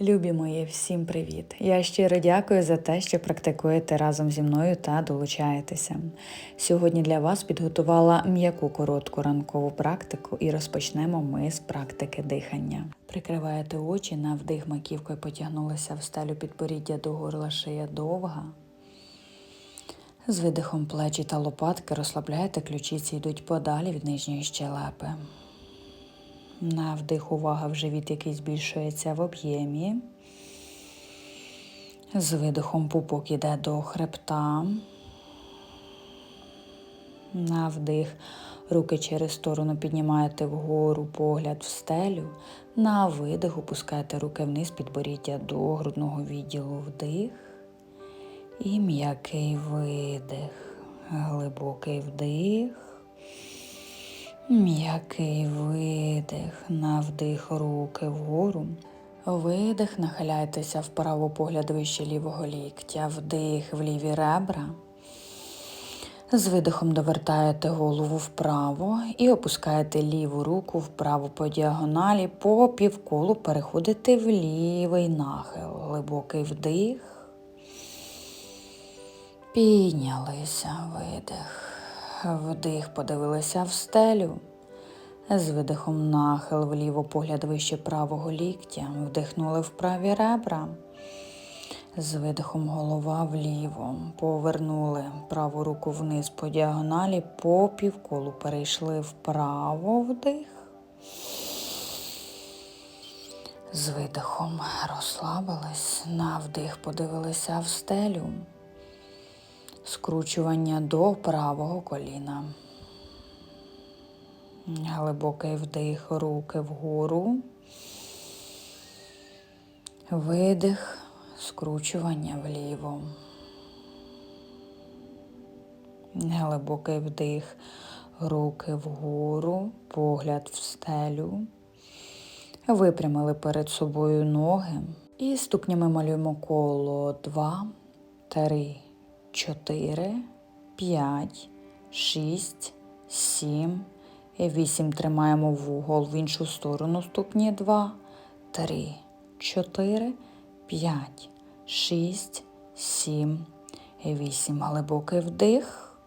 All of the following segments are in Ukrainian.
Любі мої, всім привіт! Я щиро дякую за те, що практикуєте разом зі мною та долучаєтеся. Сьогодні для вас підготувала м'яку коротку ранкову практику і розпочнемо ми з практики дихання. Прикриваєте очі, на вдих маківкою потягнулися в стелю підборіддя до горла шия довга. З видихом плечі та лопатки розслабляєте, ключиці йдуть подалі від нижньої щелепи. На вдих увага в живіт, який збільшується в об'ємі. З видихом пупок іде до хребта. На вдих руки через сторону піднімаєте вгору погляд в стелю. На видих опускаєте руки вниз підборіддя до грудного відділу вдих. І м'який видих. Глибокий вдих. М'який видих, на вдих руки вгору. Видих, нахиляйтеся вправо погляд вище лівого ліктя, вдих в ліві ребра. З видихом довертаєте голову вправо і опускаєте ліву руку вправо по діагоналі, по півколу переходите в лівий нахил. Глибокий вдих. Піднялися видих. Вдих, подивилися в стелю. З видихом нахил вліво погляд вище правого ліктя. Вдихнули в праві ребра. З видихом голова вліво. Повернули праву руку вниз по діагоналі, по півколу перейшли вправо вдих. З видихом розслабились, на вдих подивилися в стелю скручування до правого коліна. Глибокий вдих, руки вгору. Видих, скручування вліво. Глибокий вдих, руки вгору, погляд в стелю. Випрямили перед собою ноги. І ступнями малюємо коло 2, 3, 4, 5, 6, 7, 8. Тримаємо вугол в іншу сторону. Ступні 2, 3, 4, 5, 6, 7, 8. Глибокий вдих.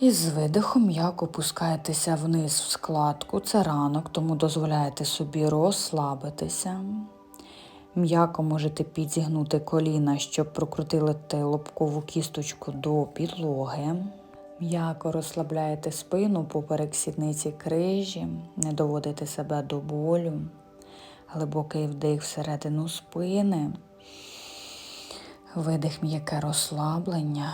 І з видихом м'яко опускаєтеся вниз в складку. Це ранок, тому дозволяєте собі розслабитися. М'яко можете підзігнути коліна, щоб прокрутити лобкову кісточку до підлоги. М'яко розслабляєте спину поперек сідниці крижі, не доводите себе до болю. Глибокий вдих всередину спини. Видих м'яке розслаблення.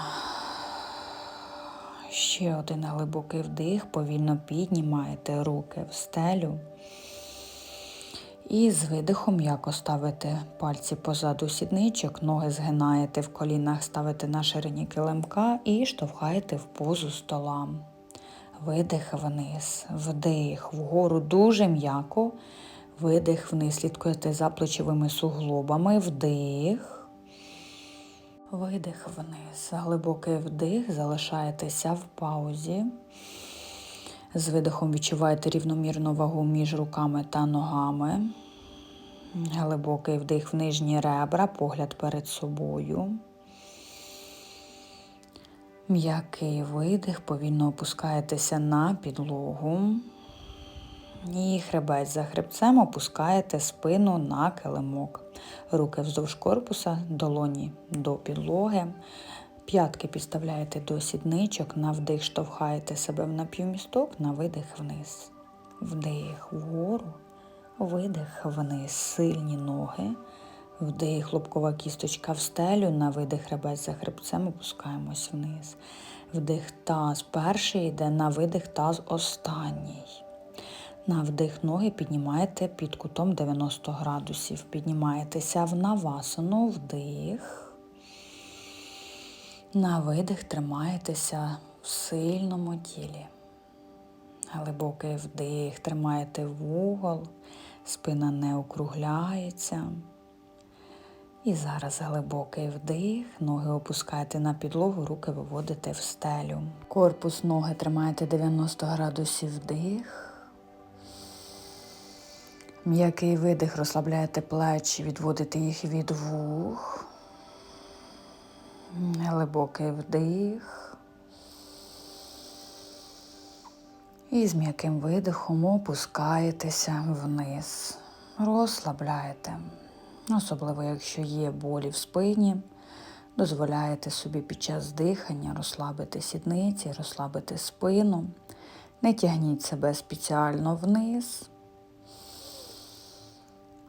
Ще один глибокий вдих, повільно піднімаєте руки в стелю. І з видихом м'яко ставите пальці позаду сідничок, ноги згинаєте в колінах, ставите на ширині килимка і штовхаєте в позу стола. Видих вниз, вдих, вгору дуже м'яко. Видих вниз, слідкуєте за плечовими суглобами, вдих. Видих вниз. Глибокий вдих, залишаєтеся в паузі. З видихом відчуваєте рівномірну вагу між руками та ногами. Глибокий вдих в нижні ребра, погляд перед собою. М'який видих, повільно опускаєтеся на підлогу. І хребець за хребцем опускаєте спину на килимок. Руки вздовж корпуса, долоні до підлоги. П'ятки підставляєте до сідничок, на вдих штовхаєте себе в напівмісток, на видих вниз. Вдих вгору, видих вниз, сильні ноги. Вдих, лобкова кісточка в стелю, на видих хребець за хребцем опускаємось вниз. Вдих таз перший йде, на видих таз останній. На вдих ноги піднімаєте під кутом 90 градусів. Піднімаєтеся в навасану, вдих. На видих тримаєтеся в сильному тілі. Глибокий вдих, тримаєте вугол, спина не округляється. І зараз глибокий вдих, ноги опускаєте на підлогу, руки виводите в стелю. Корпус ноги тримаєте 90 градусів вдих. М'який видих, розслабляєте плечі, відводите їх від вух. Глибокий вдих. І з м'яким видихом опускаєтеся вниз. Розслабляєте. Особливо, якщо є болі в спині, дозволяєте собі під час дихання розслабити сідниці, розслабити спину. Не тягніть себе спеціально вниз.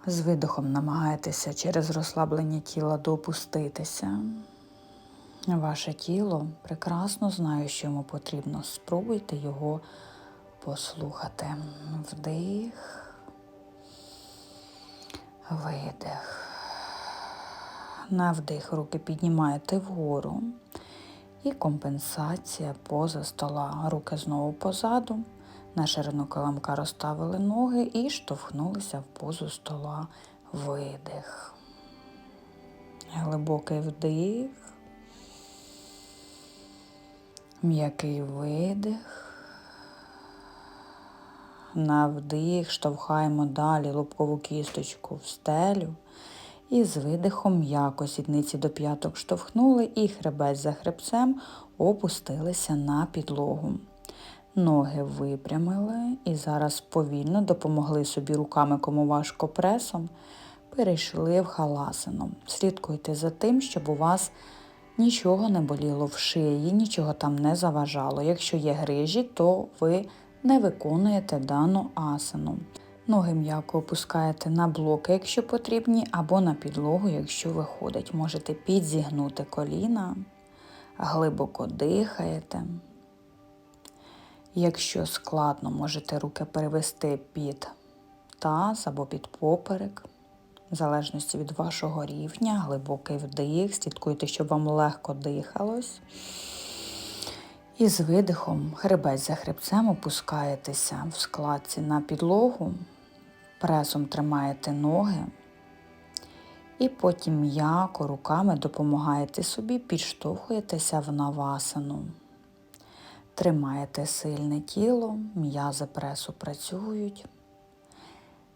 З видихом намагайтеся через розслаблення тіла допуститися. Ваше тіло прекрасно знає, що йому потрібно. Спробуйте його послухати. Вдих, видих. На вдих руки піднімаєте вгору. І компенсація поза стола. Руки знову позаду. На ширину килимка розставили ноги і штовхнулися в позу стола. Видих. Глибокий вдих. М'який видих. На вдих штовхаємо далі лобкову кісточку в стелю. І з видихом м'яко сідниці до п'яток штовхнули і хребець за хребцем опустилися на підлогу. Ноги випрямили і зараз повільно допомогли собі руками, кому важко пресом, перейшли в халасину. Слідкуйте за тим, щоб у вас нічого не боліло в шиї, нічого там не заважало. Якщо є грижі, то ви не виконуєте дану асану. Ноги м'яко опускаєте на блоки, якщо потрібні, або на підлогу, якщо виходить. Можете підзігнути коліна, глибоко дихаєте. Якщо складно, можете руки перевести під таз або під поперек, в залежності від вашого рівня, глибокий вдих, слідкуйте, щоб вам легко дихалось. І з видихом хребець за хребцем опускаєтеся в складці на підлогу, пресом тримаєте ноги. І потім м'яко руками допомагаєте собі, підштовхуєтеся в навасану. Тримаєте сильне тіло, м'язи пресу працюють,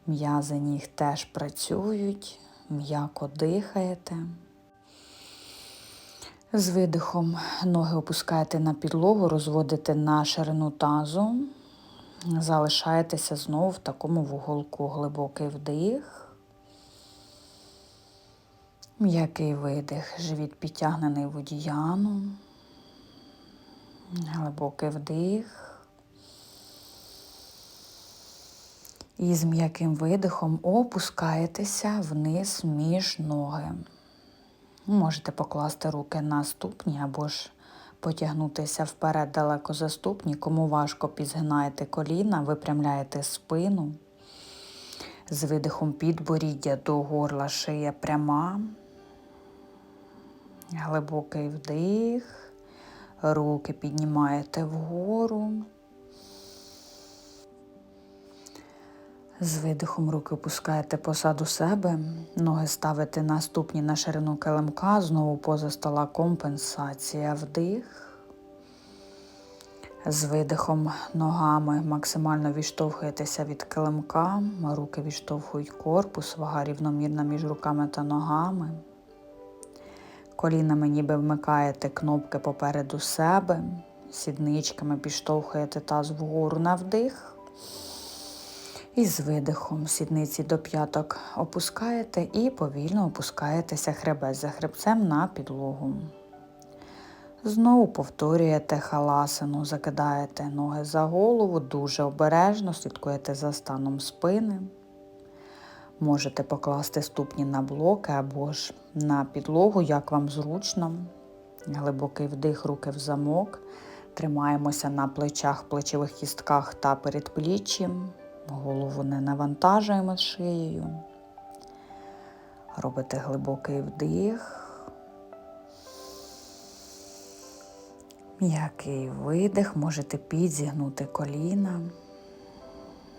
м'язи ніг теж працюють, м'яко дихаєте. З видихом ноги опускаєте на підлогу, розводите на ширину тазу, залишаєтеся знову в такому вуголку глибокий вдих. М'який видих, живіт підтягнений водіяну. Глибокий вдих. І з м'яким видихом опускаєтеся вниз між ноги. Можете покласти руки на ступні або ж потягнутися вперед далеко за ступні. Кому важко підзгинаєте коліна, випрямляєте спину. З видихом підборіддя до горла шия пряма. Глибокий вдих. Руки піднімаєте вгору. З видихом руки опускаєте позаду себе, ноги ставите на ступні на ширину килимка, знову поза стола компенсація вдих. З видихом ногами максимально відштовхуєтеся від килимка, руки відштовхують корпус, вага рівномірна між руками та ногами. Колінами ніби вмикаєте кнопки попереду себе, сідничками підштовхуєте таз вгору на вдих. І з видихом сідниці до п'яток опускаєте і повільно опускаєтеся хребець за хребцем на підлогу. Знову повторюєте халасину, закидаєте ноги за голову, дуже обережно слідкуєте за станом спини. Можете покласти ступні на блоки або ж на підлогу, як вам зручно. Глибокий вдих, руки в замок. Тримаємося на плечах, плечових кістках та передпліччям. Голову не навантажуємо шиєю. Робите глибокий вдих. М'який видих, можете підзігнути коліна.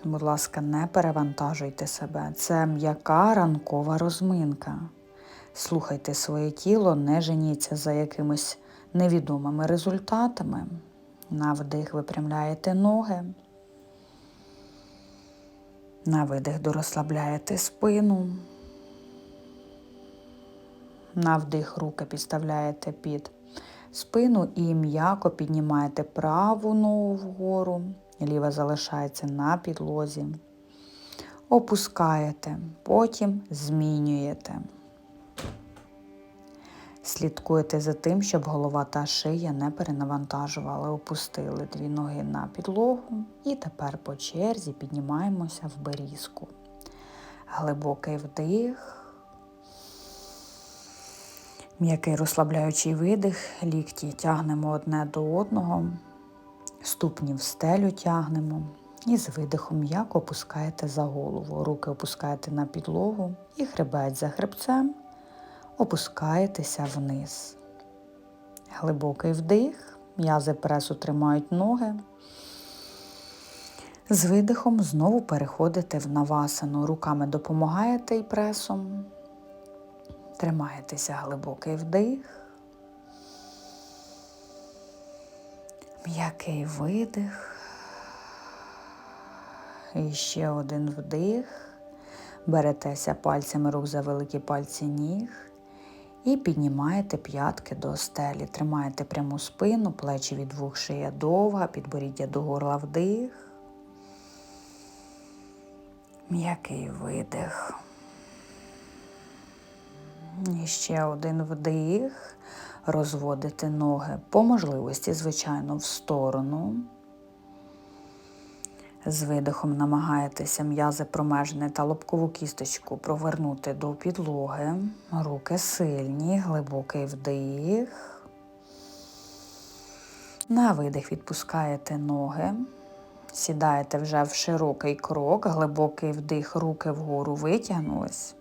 Будь ласка, не перевантажуйте себе. Це м'яка ранкова розминка. Слухайте своє тіло, не женіться за якимись невідомими результатами. На вдих випрямляєте ноги. На видих дорозслабляєте спину. На вдих руки підставляєте під спину і м'яко піднімаєте праву ногу вгору, ліва залишається на підлозі. Опускаєте, потім змінюєте. Слідкуйте за тим, щоб голова та шия не перенавантажували. Опустили дві ноги на підлогу і тепер по черзі піднімаємося в берізку. Глибокий вдих. М'який розслабляючий видих, лікті тягнемо одне до одного, ступні в стелю тягнемо. І з видихом м'яко опускаєте за голову. Руки опускаєте на підлогу і хребець за хребцем опускаєтеся вниз. Глибокий вдих, м'язи пресу тримають ноги. З видихом знову переходите в навасану. Руками допомагаєте і пресом. Тримаєтеся глибокий вдих. М'який видих. І ще один вдих. Беретеся пальцями рук за великі пальці ніг. І піднімаєте п'ятки до стелі. Тримаєте пряму спину, плечі від двох шия довга, підборіддя до горла вдих. М'який видих. І ще один вдих. Розводите ноги по можливості, звичайно, в сторону. З видихом намагаєтеся м'язи промежини та лобкову кісточку провернути до підлоги. Руки сильні, глибокий вдих. На видих відпускаєте ноги. Сідаєте вже в широкий крок, глибокий вдих, руки вгору витягнулись.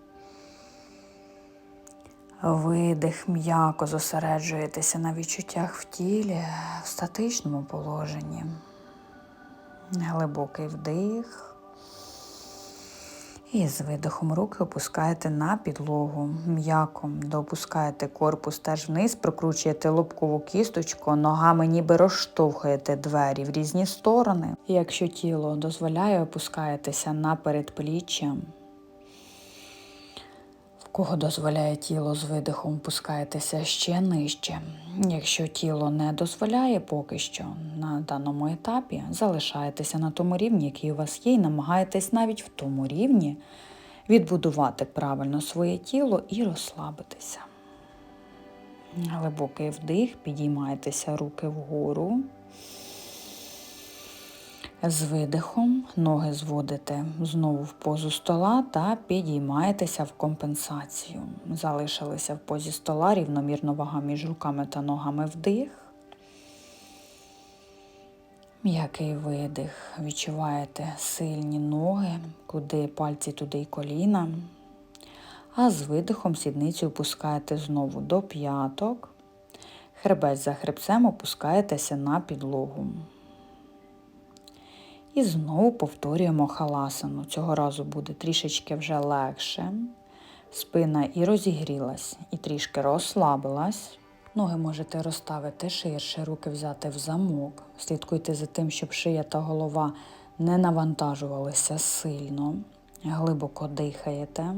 Видих м'яко зосереджуєтеся на відчуттях в тілі в статичному положенні. Глибокий вдих. І з видихом руки опускаєте на підлогу. М'яко допускаєте корпус теж вниз, прокручуєте лобкову кісточку, ногами ніби розштовхуєте двері в різні сторони. Якщо тіло дозволяє, опускаєтеся на передпліччя. Кого дозволяє тіло з видихом, опускаєтеся ще нижче. Якщо тіло не дозволяє поки що на даному етапі, залишаєтеся на тому рівні, який у вас є, і намагаєтесь навіть в тому рівні відбудувати правильно своє тіло і розслабитися. Глибокий вдих, підіймаєтеся руки вгору. З видихом ноги зводите знову в позу стола та підіймаєтеся в компенсацію. Залишилися в позі стола, рівномірно вага між руками та ногами вдих. М'який видих. Відчуваєте сильні ноги, куди пальці туди й коліна. А з видихом сідницю опускаєте знову до п'яток. Хребець за хребцем опускаєтеся на підлогу. І знову повторюємо халасану. Цього разу буде трішечки вже легше. Спина і розігрілась, і трішки розслабилась. Ноги можете розставити ширше, руки взяти в замок. Слідкуйте за тим, щоб шия та голова не навантажувалися сильно. Глибоко дихаєте.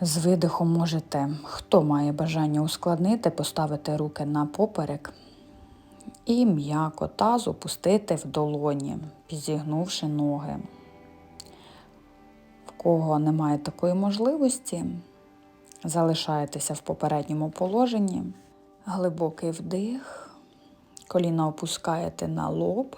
З видихом можете, хто має бажання ускладнити, поставити руки на поперек і м'яко таз опустити в долоні, підзігнувши ноги. В кого немає такої можливості, залишаєтеся в попередньому положенні, глибокий вдих, коліна опускаєте на лоб.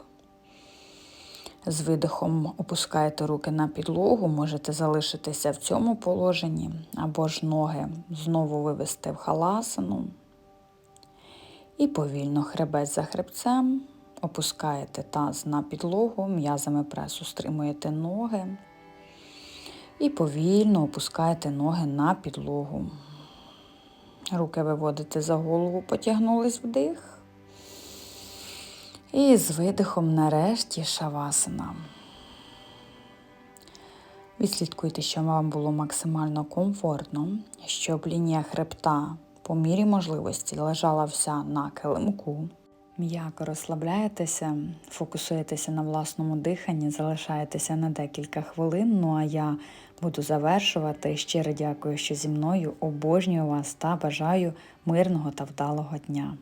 З видихом опускаєте руки на підлогу, можете залишитися в цьому положенні, або ж ноги знову вивести в халасану. І повільно хребець за хребцем опускаєте таз на підлогу, м'язами пресу стримуєте ноги. І повільно опускаєте ноги на підлогу. Руки виводите за голову, потягнулись вдих. І з видихом нарешті шавасана. Відслідкуйте, щоб вам було максимально комфортно, щоб лінія хребта по мірі можливості лежала вся на килимку. М'яко розслабляєтеся, фокусуєтеся на власному диханні, залишаєтеся на декілька хвилин. Ну а я буду завершувати. Щиро дякую, що зі мною обожнюю вас та бажаю мирного та вдалого дня.